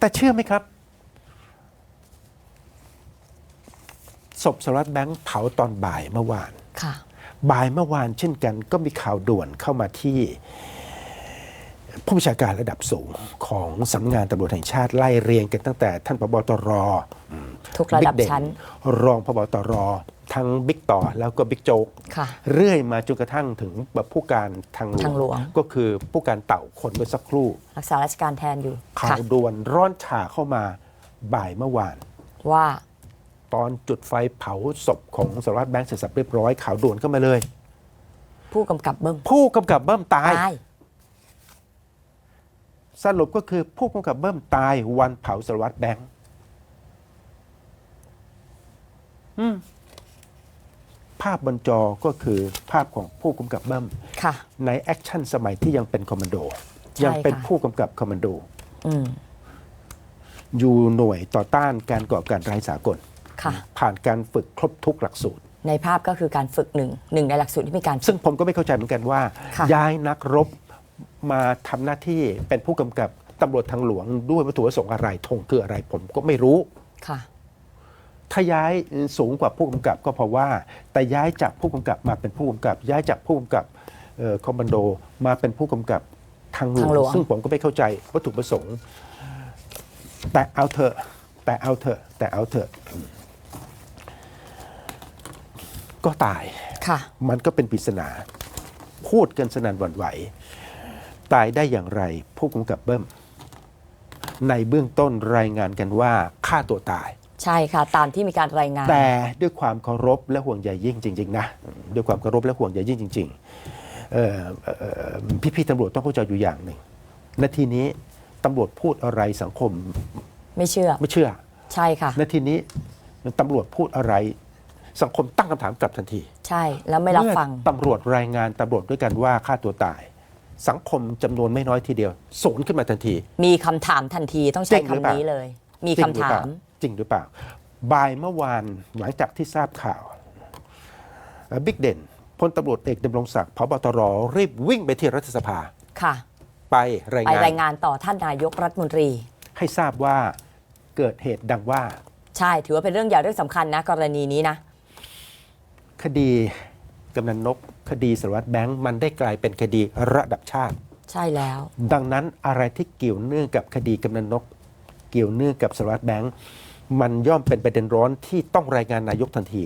แต่เชื่อไหมครับ ศพสารวัตรแบงค์เผาตอนบ่ายเมื่อวานค่ะบ่ายเมื่อวานเช่นกัน ก็มีข่าวด่วนเข้ามาที่ผู้บัญชาการระดับสูงของสำนักงานตำรวจแห่งชาติไล่เรียงกันตั้งแต่ท่านพบตรทุกระดับบิ๊กเนชั้น รองพบตร ทั้งบิ๊กต่อแล้วก็บิ๊กโจ๊กค่ะ เรื่อยมาจนกระทั่งถึงผู้การทางหลวทางหลวง ก็คือผู้การเต่าคนเมื่อสักครู่รักษาราชการแทนอยู่ข่าค่ะวด่วนร้อนฉาเข้ามาบ่ายเมื่อวาน ว่าตอนจุดไฟเผาศพของสารวัตรแบงค์เสร็จสับเรียบร้อยข่าวด่วนเข้ามาเลย ผู้กำกับเบิ้มผู้กำกับเบิ้มตาย ตายสรุปก็คือผู้กำกับเบิ้มตายวันเผาสารวัตรแบงค์อืม ภาพบนจอก็คือภาพของผู้กำกับเบิ้มค่ะ ในแอคชั่นสมัยที่ยังเป็นคอมมานโด ใช่ยังเป็นค่ะ ผู้กำกับคอมมานโด อืมอยู่หน่วยต่อต้านการก่อการร้ายสากล ค่ะ ผ่านการฝึกครบทุกหลักสูตร ในภาพก็คือการฝึกหนึ่งหนึ่งในหลักสูตรที่มีการฝึก ซึ่งผมก็ไม่เข้าใจเหมือนกันว่า ค่ะ ย้ายนักรบมาทำหน้าที่เป็นผู้กำกับตำรวจทางหลวงด้วยวัตถุประสงค์อะไรธงคืออะไรผมก็ไม่รู้ ค่ะ ถ้าย้ายสูงกว่าผู้กำกับก็เพราะว่า แต่ย้ายจากผู้กำกับมาเป็นผู้กำกับ ย้ายจากผู้กำกับเอ่อคอมมานโดมาเป็นผู้กำกับทางหลวทางหลวงงซึ่งผมก็ไม่เข้าใจวัตถุประสงค์ แต่เอาเถอะแต่เอาเถอะแต่เอาเถอะก็ตายค่ะมันก็เป็นปริศนา พูดกันสนั่นหวั่นไหว ตายได้อย่างไรผู้กำกับเบิ้มในเบื้องต้นรายงานกันว่าฆ่าตัวตาย ใช่ค่ะ ตามที่มีการรายงาน แต่ด้วยความเคารพและห่วงใยยิ่งจริง ๆ นะ ด้วยความเคารพและห่วงใยยิ่งจริงๆเอ่อเอ่อพี่ๆตำรวจต้องเข้าใจอยู่อย่างหนึ่งนาทีนี้ตำรวจพูดอะไรสังคม ไม่เชื่อ ไม่เชื่อ ใช่ค่ะนาทีนี้ตำรวจพูดอะไรสังคมตั้งคำถามกลับทันที ใช่ แล้วไม่รับฟังเมื่อตำรวจรายงานตำรวจด้วยกันว่าฆ่าตัวตาย สังคมจำนวนไม่น้อยทีเดียวสูญขึ้นมาทันที มีคำถามทันทีต้องใช้จริงหรือเปคำล่านี้เลย มีจริคำงหรือถาเปล่ม จริงหรือเปล่า บ่ายเมื่อวานหลังจากที่ทราบข่าวเอ่อบิ๊กเด่นพลตำรวจเอกดำรงศักดิ์พบตรรีบวิ่งไปที่รัฐสภาค่ะ ไปรายไปงานรายงานต่อท่านนายกรัฐมนตรี ให้ทราบว่าเกิดเหตุดังว่า ใช่ถือว่าเป็นเรื่องใหญ่เรื่องสำคัญนะ กรณีนี้นะ คดีกำนันนกคดีสารวัตรแบงค์มันได้กลายเป็นคดีระดับชาติ ใช่แล้ว ดังนั้นอะไรที่เกี่ยวเนื่องกับคดีกำนันนก เกี่ยวเนื่องกับสารวัตรแบงค์ มันย่อมเป็นประเด็นร้อนที่ต้องรายงานนายกทันที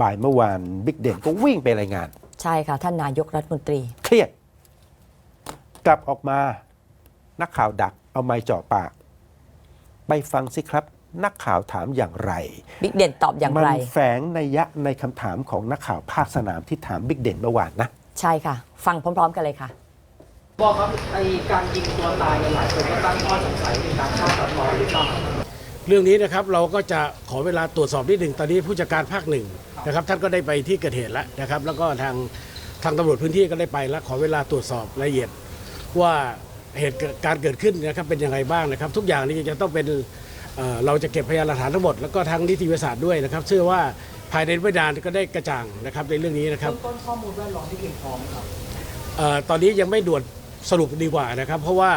บ่ายเมื่อวานบิ๊กเด่นก็วิ่งไปรายงาน ใช่ค่ะ ท่านนายกรัฐมนตรี เครียด กลับออกมานักข่าวดักเอาไม้จ่อปาก ไปฟังสิครับ นักข่าวถามอย่างไร บิ๊กเด่นตอบอย่างมัไร แฝงนัยยะในคำถามของนักข่าวภาคสนามที่ถามบิ๊กเด่นเมื่อวานนะ ใช่ค่ะ ฟังพร้อม ๆ กันเลยค่ะ บอกครับไอการยิงตัวตายเนี่ยหลายคนก็ตั้งข้อสงสัยในการ เรื่องนี้นะครับเราก็จะขอเวลาตรวจสอบนิดหนึ่งตอนนี้ผู้จัดการภาคหนึ่งนะครับท่านก็ได้ไปที่เกิดเหตุแล้วนะครับ แล้วก็ทางทางตำรวจพื้นที่ก็ได้ไปแล้วขอเวลาตรวจสอบรายละเอียดว่าเหตุการณ์เกิดขึ้นนะครับเป็นยังไงบ้างนะครับ ทุกอย่างนี้จะต้องเป็นเอ่อเราจะเก็บพยานหลักฐานทั้งหมดแล้วก็ทางนิติวิทยาศาสตร์ด้วยนะครับเชื่อว่าภายในไม่นานก็ได้กระจ่างนะครับในเรื่องนี้นะครับเบื้องต้นข้อมูลแวดล้อมที่เพียงพอไหมครับเอ่อตอนนี้ยังไม่ด่วนสรุปดีกว่านะครับ เพราะว่า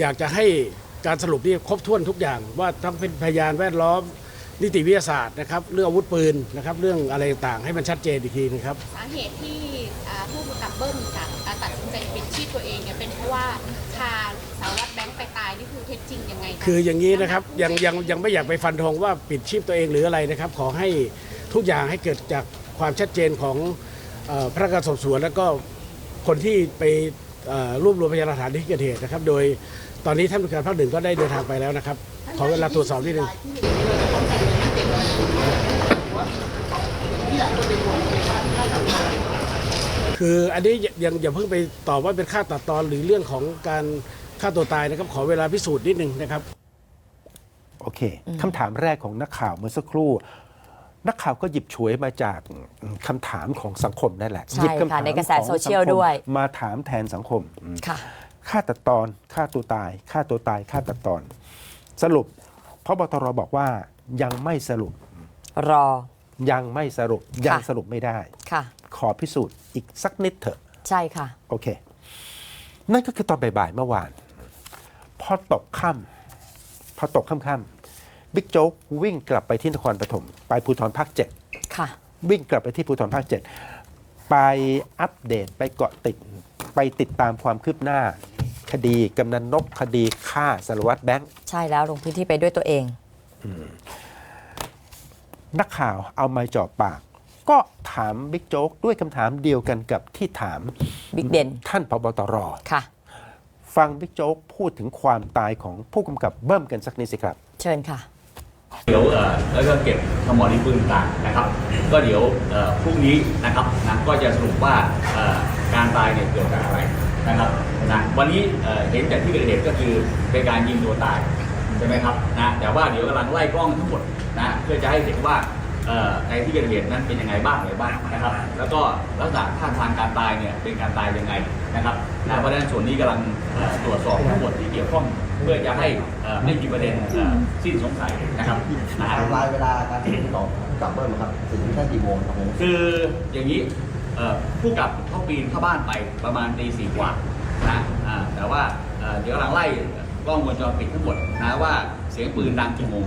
อยากจะให้ การสรุปนี่ครบถ้วนทุกอย่าง ว่าทั้งเป็นพยานแวดล้อมนิติวิทยาศาสตร์นะครับเรื่องอาวุธปืนนะครับเรื่องอะไรต่างๆให้มันชัดเจนอีกทีนะครับ สาเหตุที่อ่าผู้กำกับเบิ้มตัดอ่าตัดสินใจปิดชีพตัวเองเนี่ยเป็นเพราะว่าพาสารวัตรแบงค์ไปตายนี่คือเท็จจริงยังไงะคืออย่างนี้นะครับยังยังยังไม่อยากไปฟันธงว่าปิดชีพตัวเองหรืออะไรนะครับ ขอให้ทุกอย่างให้เกิดจากความชัดเจนของเอ่อพนักงานสอบสวนแล้วก็คนที่ไปเอ่อรวบรวมพยานหลักฐานที่เกิดเหตุนะครับ โดย ตอนนี้ท่านผู้การภาคหนึ่งก็ได้เดินทางไปแล้วนะครับ ขอเวลาตรวจสอบนิดนึงคืออันนี้ยังอย่าเพิ่งไปตอบว่าเป็นค่าตัดตอนหรือเรื่องของการฆ่าตัวตายนะครับ ขอเวลาพิสูจน์นิดนึงนะครับ โอเคคำถามแรกของนักข่าวเมื่อสักครู่นักข่าวก็หยิบฉวยมาจากคำถามของสังคมนั่นแหละใช่หยิบคำค่ะถามในกระแสของโซเชียลสังคมด้วย มาถามแทนสังคมอืมค่ะ ฆ่าตัดตอนฆ่าตัวตายฆ่าตัวตายฆ่าตัดตอน สรุปพบตรบอกว่ายังไม่สรุปรอ ยังไม่สรุปยังค่ะสรุปไม่ได้ค่ะ ขอพิสูจน์อีกสักนิดเถอะ ใช่ค่ะ โอเค นั่นก็คือตอนบ่ายๆเมื่อวาน พอตกค่พอตกค่ำๆบิ๊กโจ๊กวิ่งกลับไปที่นครปฐมไปภูธรภาคเจ็ดค่ะ วิ่งกลับไปที่ภูธรภาคเจ็ดไปอัปเดตไปเกาะติดไปติดตามความคืบหน้า คดีกำนันนกคดีฆ่าสารวัตรแบงค์ใช่แล้วลงพื้นที่ไปด้วยตัวเอง นักข่าวเอาไม้จ่อปาก ก็ถามบิ๊กโจ๊กด้วยคำถามเดียวกันกับที่ถามบิ๊กเด่นท่านพบตรค่ะ ฟังบิ๊กโจ๊กพูดถึงความตายของผู้กำกับเบิ้มกันสักนิดสิครับ เชิญค่ะ เดี๋ยวเอ่อแล้วก็เก็บสมอนี้ปืนต่างนะครับ ก็เดี๋ยวเอ่อพรุ่งนี้นะครับนะก็จะสรุปว่าเอ่อการตายเนี่ยเกิดจากอะไร นะครับนะวันนี้เอ่อเห็นจากที่เกิดเหตุก็คือเป็นการยิงตัวตายใช่ไหมครับนะแต่ว่าเดี๋ยวกำลังไล่กล้องทั้งหมดนะเพื่อจะให้เห็นว่าเอ่อในที่เกิดเหตุนั้นเป็นยังไงบ้างอะไรบ้างนะครับ แล้วก็ลักษณะท่าทางการตายเนี่ยเป็นการตายยังไงนะครับนะเพราะฉะนั้นส่วนนี้กำลังเอ่อตรวจสอบทั้งหมดที่เกี่ยวข้องเพื่อจะให้เอ่อไม่มีประเด็นเอ่อสิ้นสงสัยนะครับนะไทม์ไลน์เวลาการถึงต่อกับเบิ้ลครับถึงท่านกี่โมงครับผมคืออย่างนี้เอ่อ ผู้กลับเขาปีนเข้าบ้านไปประมาณตีสี่กว่านะอ่าแต่ว่าเอ่อเดี๋ยวกำลังไล่กล้องวงจรปิดทั้งหมดนะว่าเสียงปืนดังกี่โมง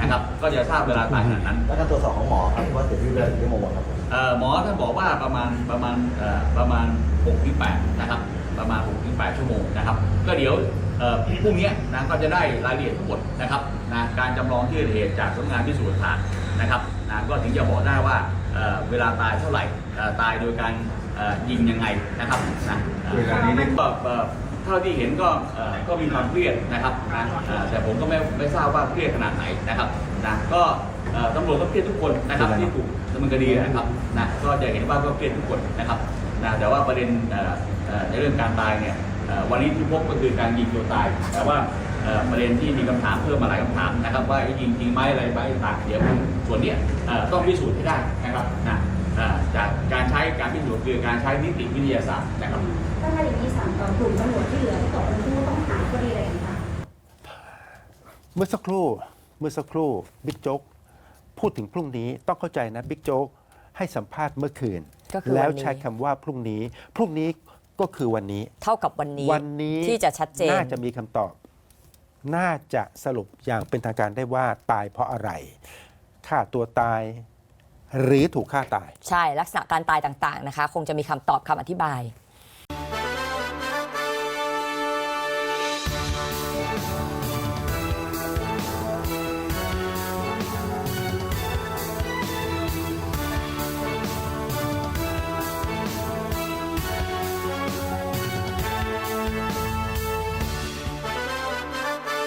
นะครับก็จะทราบเวลาตายขนาดนั้น แล้วการตรวจสอบของหมอครับว่าเสียชีวิตเวลากี่ชั่วโมงครับผมเอ่อหมอท่านบอกว่าประมาณประมาณเอ่อประมาณ6ถึง8นะครับประมาณ6ถึง8ชั่วโมงนะครับก็เดี๋ยวเอ่อพรุ่งนี้นะก็จะได้รายละเอียดทั้งหมดนะครับนะการจำลองที่เกิดเหตุจากสำนักงานพิสูจน์หลักฐานนะครับนะก็ถึงจะบอกได้ว่า เอ่อเวลาตายเท่าไหร่เอ่อตายโดยการเอ่อยิงยังไงนะครับนะเวลานี้ก็เอ่อเท่าที่เห็นก็เอ่อก็มีความเครียดนะครับนะเอ่อแต่ผมก็ไม่ไม่ทราบว่าเครียดขนาดไหนนะครับนะก็เอ่อตำรวจก็เครียดทุกคนนะครับที่ถูกดำเนินคดีนะครับนะก็จะเห็นว่าก็เครียดทุกคนนะครับนะแต่ว่าประเด็นเอ่อเอ่อในเรื่องการตายเนี่ยเอ่อวันนี้ที่พบก็คือการยิงตัวตาย แต่ว่าเอ่อ ประเด็นที่มีคำถามเพิ่มมาหลายคำถามนะครับ ว่ายิงจริงไหมอะไรไหมต่างเดี๋ยวส่วนเนี้ยเอ่อต้องพิสูจน์ให้ได้นะครับนะเอ่อจากการใช้การพิสูจน์คือการใช้นิติวิทยาศาสตร์นะครับถ้าถ้าอย่างนี้สามกลุ่มตำรวจที่เหลือที่ตกเป็นผู้ต้องหาคดีอะไรต่างเมื่อสักครู่เมื่อสักครู่บิ๊กโจ๊กพูดถึงพรุ่งนี้ต้องเข้าใจนะบิ๊กโจ๊กให้สัมภาษณ์เมื่อคืนก็คือวันนี้แล้วใช้คำว่าพรุ่งนี้ พรุ่งนี้ก็คือวันนี้ เท่ากับวันนี้วันนี้ที่จะชัดเจนน่าจะมีคำตอบ น่าจะสรุปอย่างเป็นทางการได้ว่าตายเพราะอะไรฆ่าตัวตาย หรือถูกฆ่าตาย ใช่ลักษณะการตายต่างๆนะคะ คงจะมีคำตอบคำอธิบาย